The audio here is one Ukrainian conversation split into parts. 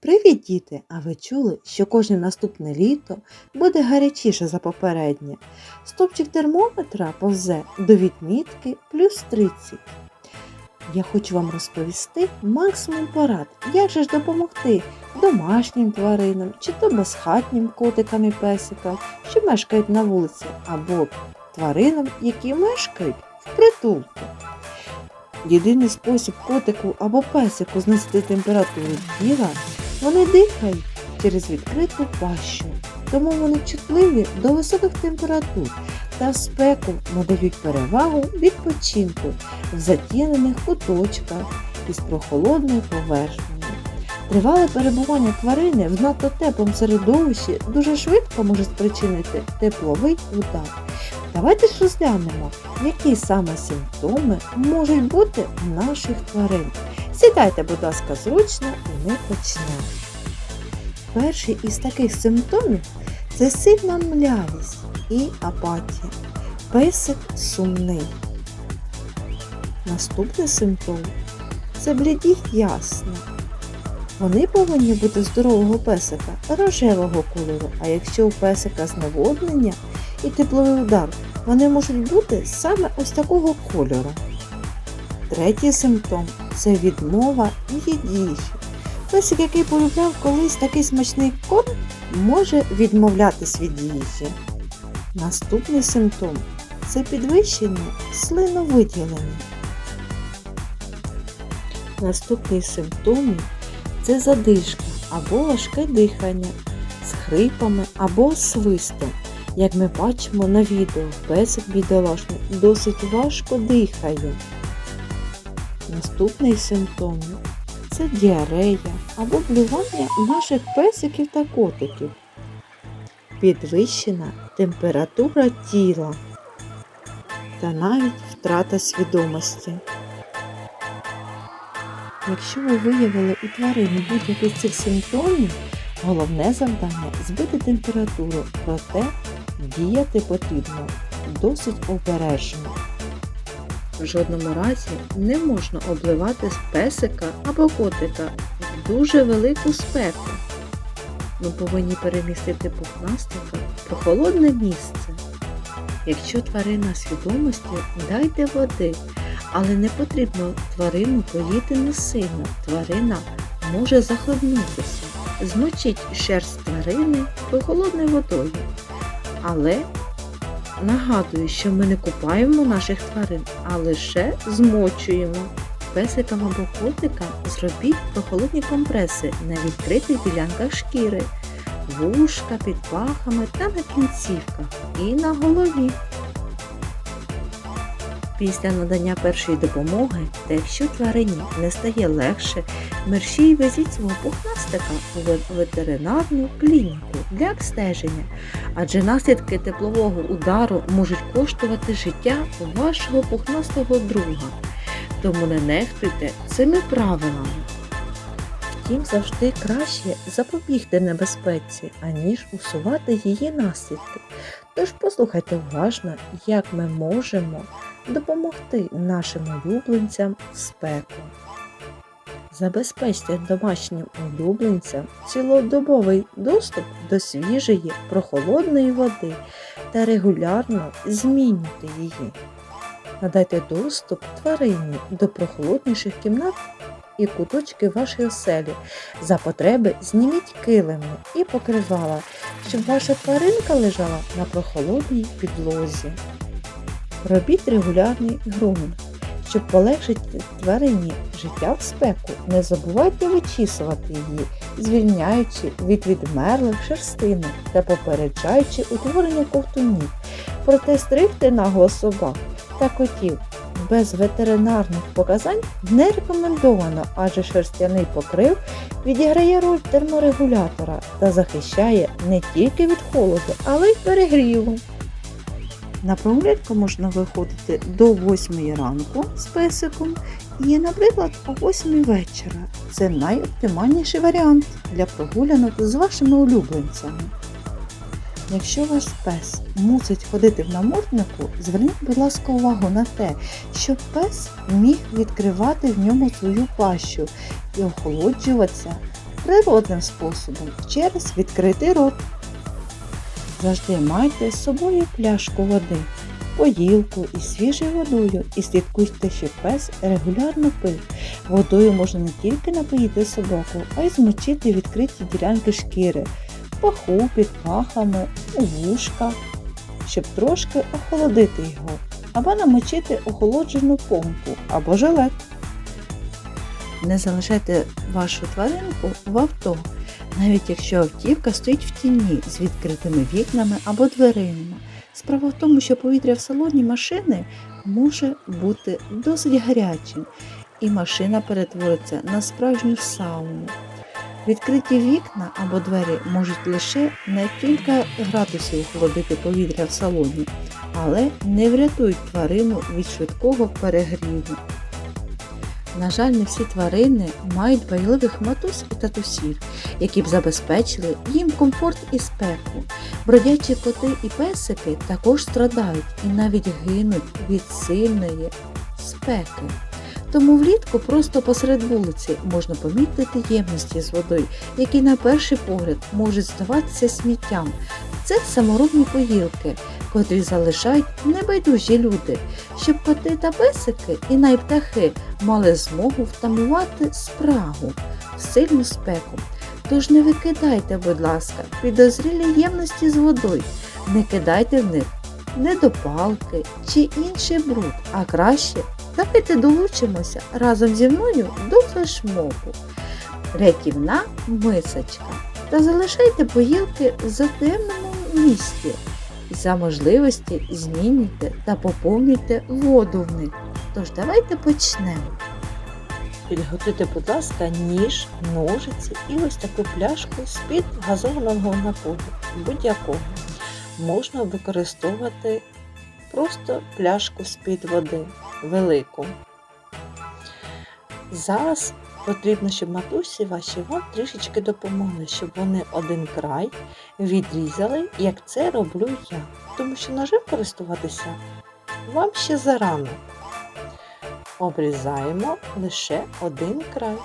Привіт, діти! А ви чули, що кожне наступне літо буде гарячіше за попереднє? Стопчик термометра повзе до відмітки плюс 30. Я хочу вам розповісти максимум порад, як же ж допомогти домашнім тваринам чи то безхатнім котикам і песикам, що мешкають на вулиці, або тваринам, які мешкають в притулку. Єдиний спосіб котику або песику знизити температуру тіла вони дихають через відкриту пащу, тому вони чутливі до високих температур та в спеку надають перевагу відпочинку в затінених куточках із прохолодною поверхнею. Тривале перебування тварини в надто теплому середовищі дуже швидко може спричинити тепловий удар. Давайте ж розглянемо, які саме симптоми можуть бути у наших тварин. Сідайте, будь ласка, зручно і ми почнемо. Перший із таких симптомів це сильна млявість і апатія. Песик сумний. Наступний симптом це блідість ясна. Вони повинні бути здорового песика рожевого кольору, а якщо у песика зневоднення і тепловий удар, вони можуть бути саме ось такого кольору. Третій симптом це відмова від їжі. Песик, який полюбляв колись такий смачний корм, може відмовлятись від їжі. Наступний симптом це підвищення слиновиділення. Наступний симптом це задишка або важке дихання з хрипами або свистом. Як ми бачимо на відео, песик бідолашний досить важко дихає. Наступний симптом це діарея або блювання наших песиків та котиків. Підвищена температура тіла та навіть втрата свідомості. Якщо ви виявили у тварини будь-який з цих симптомів, головне завдання збити температуру, проте діяти потрібно досить обережно. В жодному разі не можна обливати песика або котика в дуже велику спеку. Ми повинні перемістити пухнастика в прохолодне місце. Якщо тварина свідомості, дайте води, але не потрібно тварину поїти не сильно. Тварина може захлебнутися. Змочіть шерсть тварини прохолодною водою. Але Нагадую, що ми не купаємо наших тварин, а лише змочуємо. Песикам або котикам зробіть прохолодні компреси на відкритих ділянках шкіри, вушка під пахами та на кінцівках і на голові. Після надання першої допомоги, та якщо тварині не стає легше, мерщій везіть свого пухнастика у ветеринарну клініку для обстеження, адже наслідки теплового удару можуть коштувати життя вашого пухнастого друга. Тому не нехтуйте цими правилами. Втім, завжди краще запобігти небезпеці, аніж усувати її наслідки. Тож послухайте уважно, як ми можемо допомогти нашим улюбленцям в спеку. Забезпечте домашнім улюбленцям цілодобовий доступ до свіжої прохолодної води та регулярно змінюйте її. Надайте доступ тварині до прохолодніших кімнат і куточки вашої оселі. За потреби зніміть килими і покривала, щоб ваша тваринка лежала на прохолодній підлозі. Робіть регулярний грумінг. Щоб полегшити тварині життя в спеку, не забувайте вичісувати її, звільняючи від відмерлих шерстинок та попереджаючи утворення ковтунів. Проте стригти нагло собак та котів без ветеринарних показань не рекомендовано, адже шерстяний покрив відіграє роль терморегулятора та захищає не тільки від холоду, але й перегріву. На прогулянку можна виходити до 8 ранку з песиком і, наприклад, о 8 вечора. Це найоптимальніший варіант для прогулянок з вашими улюбленцями. Якщо ваш пес мусить ходити в наморднику, зверніть, будь ласка, увагу на те, щоб пес міг відкривати в ньому свою пащу і охолоджуватися природним способом через відкритий рот. Завжди майте з собою пляшку води, поїлку із свіжою водою і слідкуйте, щоб пес регулярно пив. Водою можна не тільки напоїти собаку, а й змочити відкриті ділянки шкіри, паху, під пахами, у вушках, щоб трошки охолодити його, або намочити охолоджену помпу або жилет. Не залишайте вашу тваринку в авто, навіть якщо автівка стоїть в тіні з відкритими вікнами або дверима. Справа в тому, що повітря в салоні машини може бути досить гарячим, і машина перетвориться на справжню сауну. Відкриті вікна або двері можуть лише на кілька градусів охолодити повітря в салоні, але не врятують тварину від швидкого перегріву. На жаль, не всі тварини мають дбайливих матусь і татусів, які б забезпечили їм комфорт і спеку. Бродячі коти і песики також страдають і навіть гинуть від сильної спеки. Тому влітку просто посеред вулиці можна помітити ємності з водою, які на перший погляд можуть здаватися сміттям. Це саморобні поїлки, котрі залишають небайдужі люди, щоб коти та песики і найптахи мали змогу втамувати спрагу в сильну спеку. Тож не викидайте, будь ласка, підозрілі ємності з водою, не кидайте в них недопалки чи інший бруд, а краще давайте долучимося разом зі мною до флешмобу. Рятівна мисочка. Та залишайте поїлки в затемненому місці. За можливості змінюйте та поповнюйте воду в них. Тож давайте почнемо. Підготуйте, будь ласка, ніж, ножиці і ось таку пляшку з-під газованого напою, будь-якого. Можна використовувати просто пляшку з-під води, велику. Зараз потрібно, щоб матусі ваші вам трішечки допомогли, щоб вони один край відрізали, як це роблю я. Тому що ножем користуватися вам ще зарано. Обрізаємо лише один край.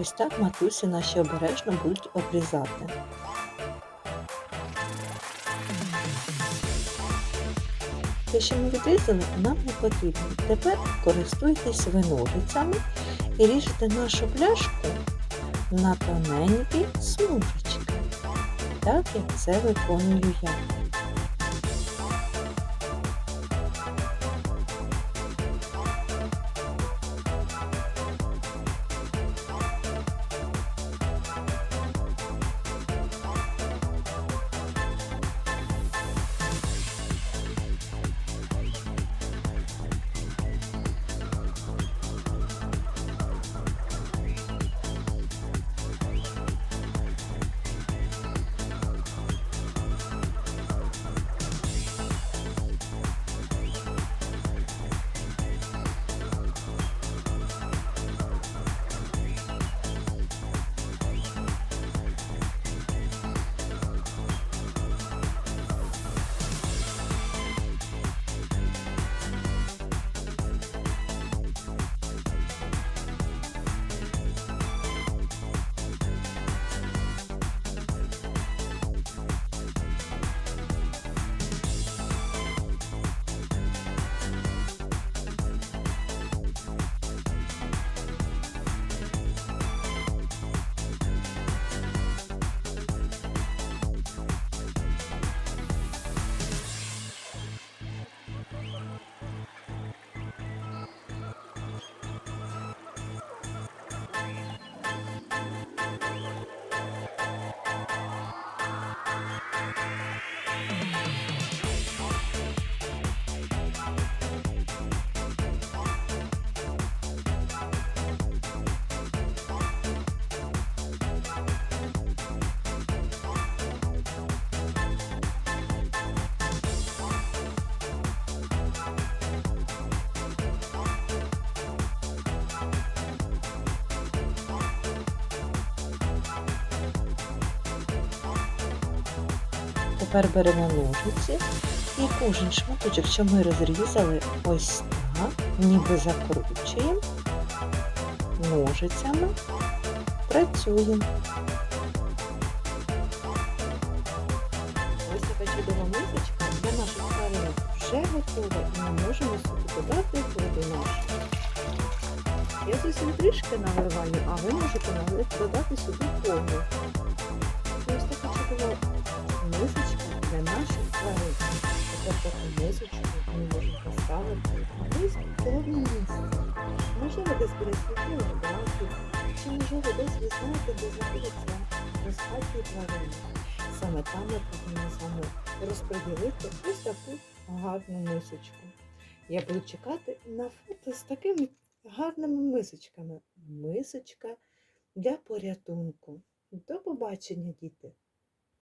Ось так матусі наші обережно будуть обрізати. Те, що ми відрізали, нам не потрібно. Тепер користуйтесь ви ножицями і ріжете нашу пляшку на тоненькі смужечки, так як це виконую я. Тепер беремо ножиці і кожен шматочок, що ми розрізали, ось так, ніби закручуємо ножицями працюємо. Ось така чудова мисочка для наших тварин вже готова і ми можемо собі додати воду нашу. Я зовсім трішки наливаю, а ви можете додати собі повну. Таку мисочку ми можемо поставити десь в холодне місце. Можливо, десь біля світлої води, чи можливо десь ви знаєте, де знаходяться розхатні тварини. Саме там ми повинні з вами розподілити ось таку гарну мисочку. Я буду чекати на фото з такими гарними мисочками. Мисочка для порятунку. До побачення, діти!